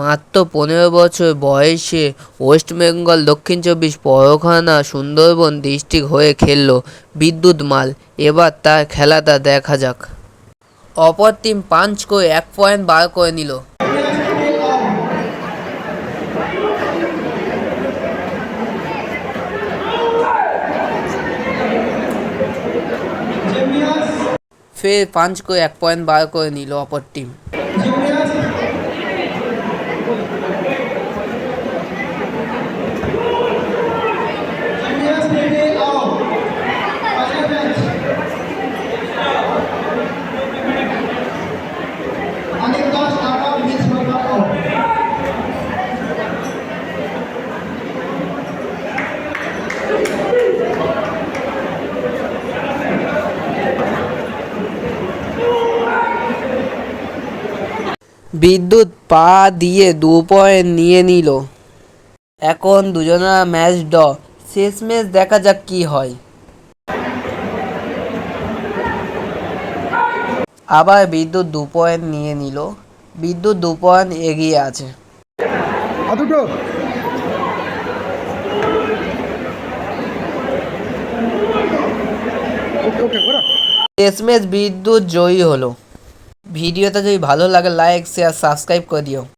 মাত্র পনেরো বছর বয়সে ওয়েস্ট বেঙ্গল, দক্ষিণ চব্বিশ পরগনা, সুন্দরবন ডিস্ট্রিক্ট হয়ে খেলল বিদ্যুৎ মাল। এবার তার খেলাটা দেখা যাক। অপর টিম পাঞ্চ করে এক পয়েন্ট বার করে নিল। ফের পাঞ্চ করে এক পয়েন্ট বার করে নিল অপর টিম। Thank you. বিদ্যুৎ পা দিয়ে দু পয়েন্ট নিয়ে নিল। এখন দুজনা ম্যাচ ড শেষ ম্যাচ দেখা যাক কি হয়। আবার বিদ্যুৎ দু পয়েন্ট নিয়ে নিল। বিদ্যুৎ দু পয়েন্ট এগিয়ে আছে। শেষ ম্যাচ বিদ্যুৎ জয়ী হলো। ভিডিওটা যদি ভালো লাগে লাইক শেয়ার সাবস্ক্রাইব করে দিও